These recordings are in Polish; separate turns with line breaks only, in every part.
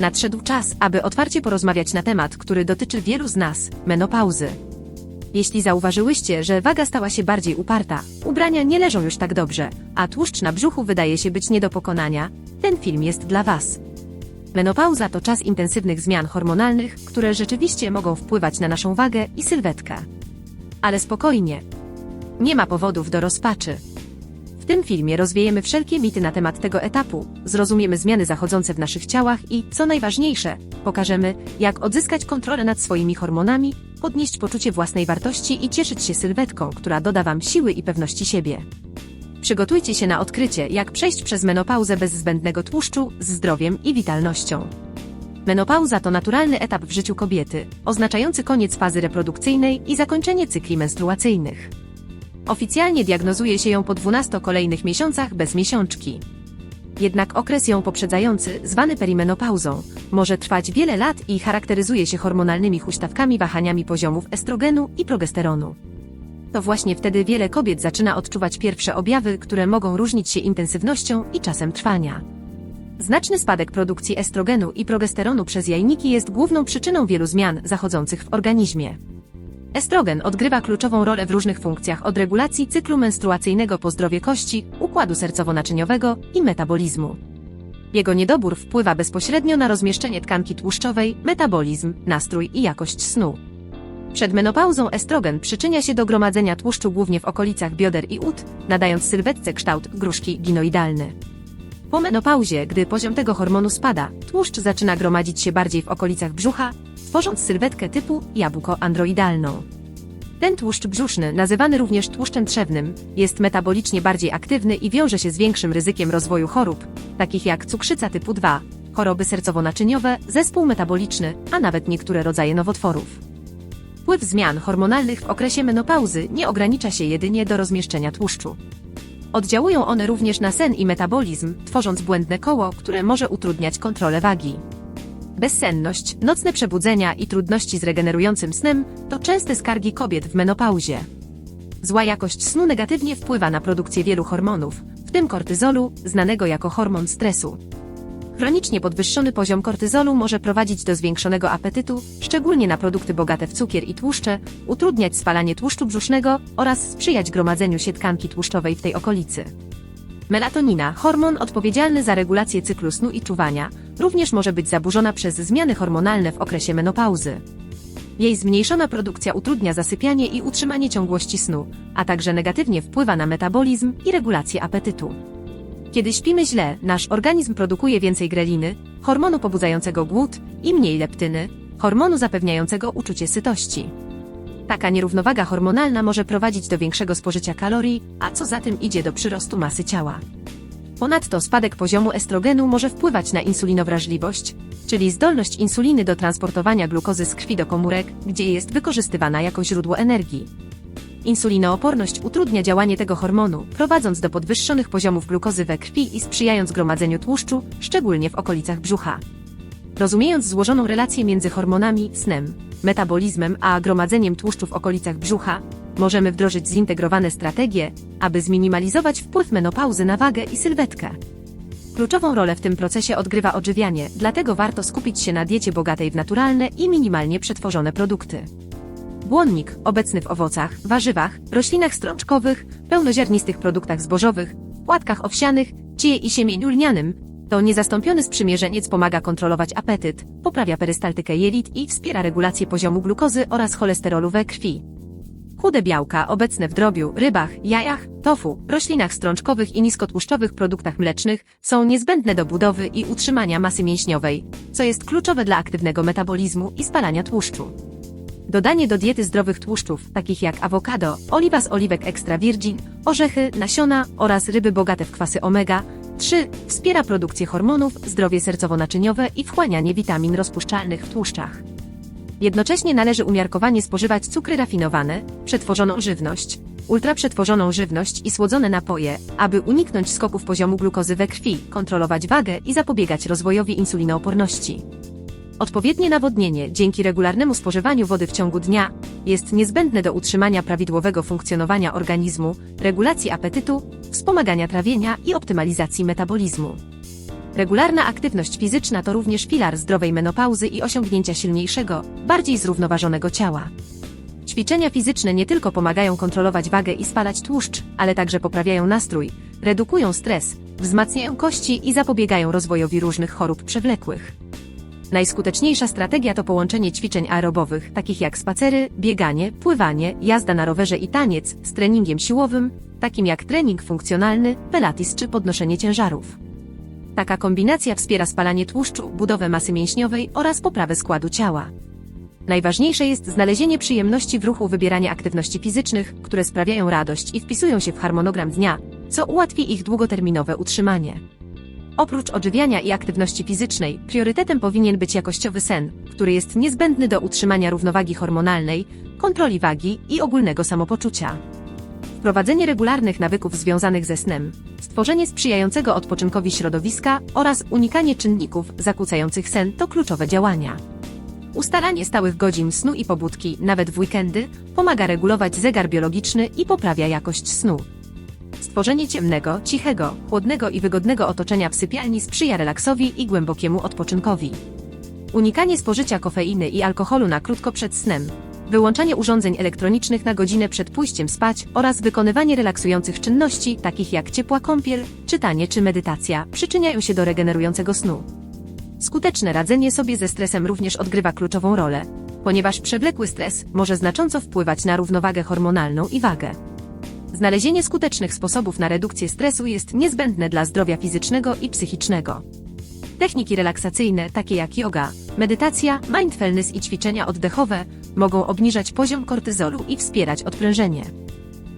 Nadszedł czas, aby otwarcie porozmawiać na temat, który dotyczy wielu z nas menopauzy. Jeśli zauważyłyście, że waga stała się bardziej uparta, ubrania nie leżą już tak dobrze, a tłuszcz na brzuchu wydaje się być nie do pokonania, ten film jest dla Was. Menopauza to czas intensywnych zmian hormonalnych, które rzeczywiście mogą wpływać na naszą wagę i sylwetkę. Ale spokojnie. Nie ma powodów do rozpaczy. Tym filmie rozwiejemy wszelkie mity na temat tego etapu, zrozumiemy zmiany zachodzące w naszych ciałach i, co najważniejsze, pokażemy, jak odzyskać kontrolę nad swoimi hormonami, podnieść poczucie własnej wartości i cieszyć się sylwetką, która doda Wam siły i pewności siebie. Przygotujcie się na odkrycie, jak przejść przez menopauzę bez zbędnego tłuszczu, z zdrowiem i witalnością. Menopauza to naturalny etap w życiu kobiety, oznaczający koniec fazy reprodukcyjnej i zakończenie cykli menstruacyjnych. Oficjalnie diagnozuje się ją po 12 kolejnych miesiącach bez miesiączki. Jednak okres ją poprzedzający, zwany perimenopauzą, może trwać wiele lat i charakteryzuje się hormonalnymi huśtawkami wahaniami poziomów estrogenu i progesteronu. To właśnie wtedy wiele kobiet zaczyna odczuwać pierwsze objawy, które mogą różnić się intensywnością i czasem trwania. Znaczny spadek produkcji estrogenu i progesteronu przez jajniki jest główną przyczyną wielu zmian zachodzących w organizmie. Estrogen odgrywa kluczową rolę w różnych funkcjach od regulacji cyklu menstruacyjnego po zdrowie kości, układu sercowo-naczyniowego i metabolizmu. Jego niedobór wpływa bezpośrednio na rozmieszczenie tkanki tłuszczowej, metabolizm, nastrój i jakość snu. Przed menopauzą estrogen przyczynia się do gromadzenia tłuszczu głównie w okolicach bioder i ud, nadając sylwetce kształt gruszki ginoidalny. Po menopauzie, gdy poziom tego hormonu spada, tłuszcz zaczyna gromadzić się bardziej w okolicach brzucha, tworząc sylwetkę typu jabłko androidalną. Ten tłuszcz brzuszny, nazywany również tłuszczem trzewnym, jest metabolicznie bardziej aktywny i wiąże się z większym ryzykiem rozwoju chorób, takich jak cukrzyca typu 2, choroby sercowo-naczyniowe, zespół metaboliczny, a nawet niektóre rodzaje nowotworów. Wpływ zmian hormonalnych w okresie menopauzy nie ogranicza się jedynie do rozmieszczenia tłuszczu. Oddziałują one również na sen i metabolizm, tworząc błędne koło, które może utrudniać kontrolę wagi. Bezsenność, nocne przebudzenia i trudności z regenerującym snem to częste skargi kobiet w menopauzie. Zła jakość snu negatywnie wpływa na produkcję wielu hormonów, w tym kortyzolu, znanego jako hormon stresu. Chronicznie podwyższony poziom kortyzolu może prowadzić do zwiększonego apetytu, szczególnie na produkty bogate w cukier i tłuszcze, utrudniać spalanie tłuszczu brzusznego oraz sprzyjać gromadzeniu się tkanki tłuszczowej w tej okolicy. Melatonina, hormon odpowiedzialny za regulację cyklu snu i czuwania, również może być zaburzona przez zmiany hormonalne w okresie menopauzy. Jej zmniejszona produkcja utrudnia zasypianie i utrzymanie ciągłości snu, a także negatywnie wpływa na metabolizm i regulację apetytu. Kiedy śpimy źle, nasz organizm produkuje więcej greliny, hormonu pobudzającego głód, i mniej leptyny, hormonu zapewniającego uczucie sytości. Taka nierównowaga hormonalna może prowadzić do większego spożycia kalorii, a co za tym idzie do przyrostu masy ciała. Ponadto spadek poziomu estrogenu może wpływać na insulinowrażliwość, czyli zdolność insuliny do transportowania glukozy z krwi do komórek, gdzie jest wykorzystywana jako źródło energii. Insulinooporność utrudnia działanie tego hormonu, prowadząc do podwyższonych poziomów glukozy we krwi i sprzyjając gromadzeniu tłuszczu, szczególnie w okolicach brzucha. Rozumiejąc złożoną relację między hormonami, snem, metabolizmem a gromadzeniem tłuszczu w okolicach brzucha, możemy wdrożyć zintegrowane strategie, aby zminimalizować wpływ menopauzy na wagę i sylwetkę. Kluczową rolę w tym procesie odgrywa odżywianie, dlatego warto skupić się na diecie bogatej w naturalne i minimalnie przetworzone produkty. Błonnik, obecny w owocach, warzywach, roślinach strączkowych, pełnoziarnistych produktach zbożowych, płatkach owsianych, cie i siemieniu lnianym, to niezastąpiony sprzymierzeniec pomaga kontrolować apetyt, poprawia perystaltykę jelit i wspiera regulację poziomu glukozy oraz cholesterolu we krwi. Chude białka obecne w drobiu, rybach, jajach, tofu, roślinach strączkowych i niskotłuszczowych produktach mlecznych są niezbędne do budowy i utrzymania masy mięśniowej, co jest kluczowe dla aktywnego metabolizmu i spalania tłuszczu. Dodanie do diety zdrowych tłuszczów, takich jak awokado, oliwa z oliwek extra virgin, orzechy, nasiona oraz ryby bogate w kwasy omega 3 wspiera produkcję hormonów, zdrowie sercowo-naczyniowe i wchłanianie witamin rozpuszczalnych w tłuszczach. Jednocześnie należy umiarkowanie spożywać cukry rafinowane, przetworzoną żywność, ultraprzetworzoną żywność i słodzone napoje, aby uniknąć skoków poziomu glukozy we krwi, kontrolować wagę i zapobiegać rozwojowi insulinooporności. Odpowiednie nawodnienie dzięki regularnemu spożywaniu wody w ciągu dnia jest niezbędne do utrzymania prawidłowego funkcjonowania organizmu, regulacji apetytu, wspomagania trawienia i optymalizacji metabolizmu. Regularna aktywność fizyczna to również filar zdrowej menopauzy i osiągnięcia silniejszego, bardziej zrównoważonego ciała. Ćwiczenia fizyczne nie tylko pomagają kontrolować wagę i spalać tłuszcz, ale także poprawiają nastrój, redukują stres, wzmacniają kości i zapobiegają rozwojowi różnych chorób przewlekłych. Najskuteczniejsza strategia to połączenie ćwiczeń aerobowych, takich jak spacery, bieganie, pływanie, jazda na rowerze i taniec, z treningiem siłowym, takim jak trening funkcjonalny, pilates czy podnoszenie ciężarów. Taka kombinacja wspiera spalanie tłuszczu, budowę masy mięśniowej oraz poprawę składu ciała. Najważniejsze jest znalezienie przyjemności w ruchu wybierania aktywności fizycznych, które sprawiają radość i wpisują się w harmonogram dnia, co ułatwi ich długoterminowe utrzymanie. Oprócz odżywiania i aktywności fizycznej, priorytetem powinien być jakościowy sen, który jest niezbędny do utrzymania równowagi hormonalnej, kontroli wagi i ogólnego samopoczucia. Wprowadzenie regularnych nawyków związanych ze snem, stworzenie sprzyjającego odpoczynkowi środowiska oraz unikanie czynników zakłócających sen to kluczowe działania. Ustalanie stałych godzin snu i pobudki, nawet w weekendy, pomaga regulować zegar biologiczny i poprawia jakość snu. Stworzenie ciemnego, cichego, chłodnego i wygodnego otoczenia w sypialni sprzyja relaksowi i głębokiemu odpoczynkowi. Unikanie spożycia kofeiny i alkoholu na krótko przed snem, wyłączanie urządzeń elektronicznych na godzinę przed pójściem spać oraz wykonywanie relaksujących czynności, takich jak ciepła kąpiel, czytanie czy medytacja, przyczyniają się do regenerującego snu. Skuteczne radzenie sobie ze stresem również odgrywa kluczową rolę, ponieważ przewlekły stres może znacząco wpływać na równowagę hormonalną i wagę. Znalezienie skutecznych sposobów na redukcję stresu jest niezbędne dla zdrowia fizycznego i psychicznego. Techniki relaksacyjne, takie jak yoga, medytacja, mindfulness i ćwiczenia oddechowe, mogą obniżać poziom kortyzolu i wspierać odprężenie.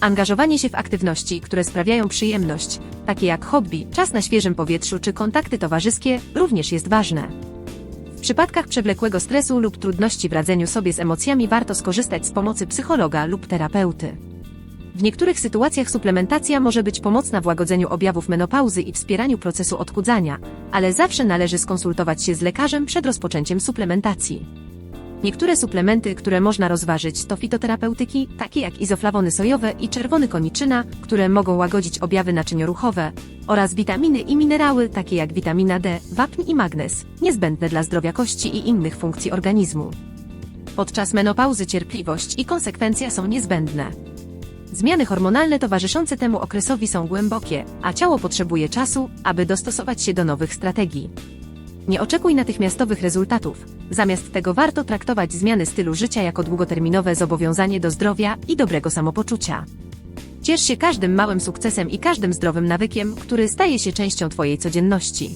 Angażowanie się w aktywności, które sprawiają przyjemność, takie jak hobby, czas na świeżym powietrzu czy kontakty towarzyskie, również jest ważne. W przypadkach przewlekłego stresu lub trudności w radzeniu sobie z emocjami warto skorzystać z pomocy psychologa lub terapeuty. W niektórych sytuacjach suplementacja może być pomocna w łagodzeniu objawów menopauzy i wspieraniu procesu odchudzania, ale zawsze należy skonsultować się z lekarzem przed rozpoczęciem suplementacji. Niektóre suplementy, które można rozważyć, to fitoterapeutyki, takie jak izoflawony sojowe i czerwony koniczyna, które mogą łagodzić objawy naczynioruchowe, oraz witaminy i minerały, takie jak witamina D, wapń i magnez, niezbędne dla zdrowia kości i innych funkcji organizmu. Podczas menopauzy cierpliwość i konsekwencja są niezbędne. Zmiany hormonalne towarzyszące temu okresowi są głębokie, a ciało potrzebuje czasu, aby dostosować się do nowych strategii. Nie oczekuj natychmiastowych rezultatów. Zamiast tego warto traktować zmiany stylu życia jako długoterminowe zobowiązanie do zdrowia i dobrego samopoczucia. Ciesz się każdym małym sukcesem i każdym zdrowym nawykiem, który staje się częścią Twojej codzienności.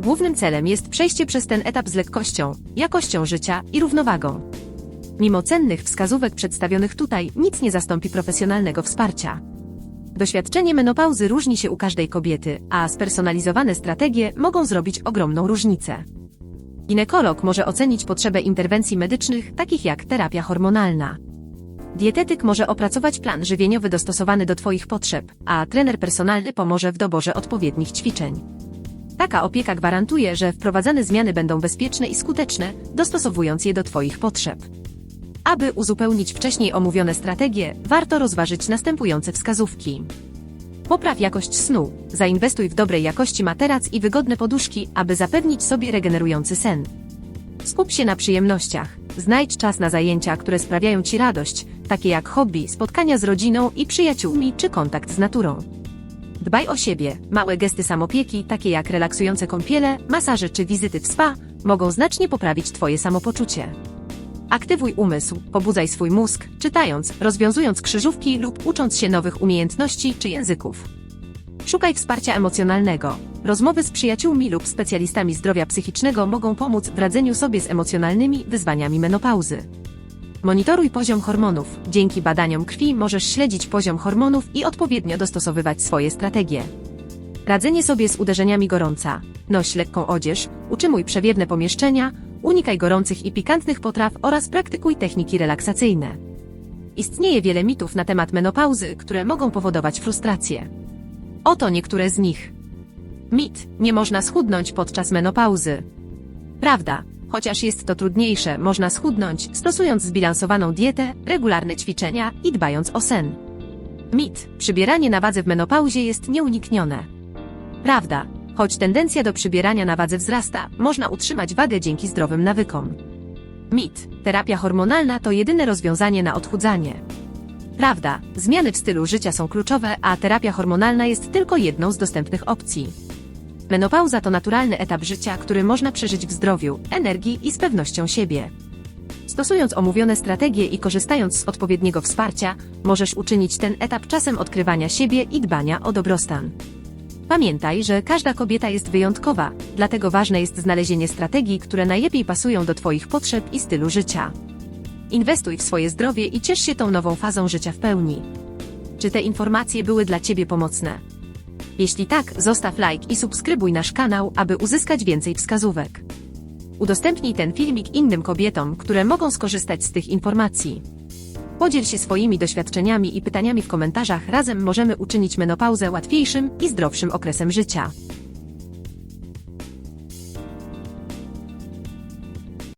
Głównym celem jest przejście przez ten etap z lekkością, jakością życia i równowagą. Mimo cennych wskazówek przedstawionych tutaj, nic nie zastąpi profesjonalnego wsparcia. Doświadczenie menopauzy różni się u każdej kobiety, a spersonalizowane strategie mogą zrobić ogromną różnicę. Ginekolog może ocenić potrzebę interwencji medycznych, takich jak terapia hormonalna. Dietetyk może opracować plan żywieniowy dostosowany do Twoich potrzeb, a trener personalny pomoże w doborze odpowiednich ćwiczeń. Taka opieka gwarantuje, że wprowadzane zmiany będą bezpieczne i skuteczne, dostosowując je do Twoich potrzeb. Aby uzupełnić wcześniej omówione strategie, warto rozważyć następujące wskazówki. Popraw jakość snu, zainwestuj w dobrej jakości materac i wygodne poduszki, aby zapewnić sobie regenerujący sen. Skup się na przyjemnościach, znajdź czas na zajęcia, które sprawiają Ci radość, takie jak hobby, spotkania z rodziną i przyjaciółmi czy kontakt z naturą. Dbaj o siebie, małe gesty samopieki, takie jak relaksujące kąpiele, masaże czy wizyty w spa, mogą znacznie poprawić Twoje samopoczucie. Aktywuj umysł, pobudzaj swój mózg, czytając, rozwiązując krzyżówki lub ucząc się nowych umiejętności czy języków. Szukaj wsparcia emocjonalnego. Rozmowy z przyjaciółmi lub specjalistami zdrowia psychicznego mogą pomóc w radzeniu sobie z emocjonalnymi wyzwaniami menopauzy. Monitoruj poziom hormonów. Dzięki badaniom krwi możesz śledzić poziom hormonów i odpowiednio dostosowywać swoje strategie. Radzenie sobie z uderzeniami gorąca. Noś lekką odzież, utrzymuj przewiewne pomieszczenia, unikaj gorących i pikantnych potraw oraz praktykuj techniki relaksacyjne. Istnieje wiele mitów na temat menopauzy, które mogą powodować frustrację. Oto niektóre z nich. Mit: nie można schudnąć podczas menopauzy. Prawda, chociaż jest to trudniejsze, można schudnąć, stosując zbilansowaną dietę, regularne ćwiczenia i dbając o sen. Mit: przybieranie na wadze w menopauzie jest nieuniknione. Prawda, Choć tendencja do przybierania na wadze wzrasta, można utrzymać wagę dzięki zdrowym nawykom. Mit. Terapia hormonalna to jedyne rozwiązanie na odchudzanie. Prawda, zmiany w stylu życia są kluczowe, a terapia hormonalna jest tylko jedną z dostępnych opcji. Menopauza to naturalny etap życia, który można przeżyć w zdrowiu, energii i z pewnością siebie. Stosując omówione strategie i korzystając z odpowiedniego wsparcia, możesz uczynić ten etap czasem odkrywania siebie i dbania o dobrostan. Pamiętaj, że każda kobieta jest wyjątkowa, dlatego ważne jest znalezienie strategii, które najlepiej pasują do Twoich potrzeb i stylu życia. Inwestuj w swoje zdrowie i ciesz się tą nową fazą życia w pełni. Czy te informacje były dla Ciebie pomocne? Jeśli tak, zostaw like i subskrybuj nasz kanał, aby uzyskać więcej wskazówek. Udostępnij ten filmik innym kobietom, które mogą skorzystać z tych informacji. Podziel się swoimi doświadczeniami i pytaniami w komentarzach, razem możemy uczynić menopauzę łatwiejszym i zdrowszym okresem życia.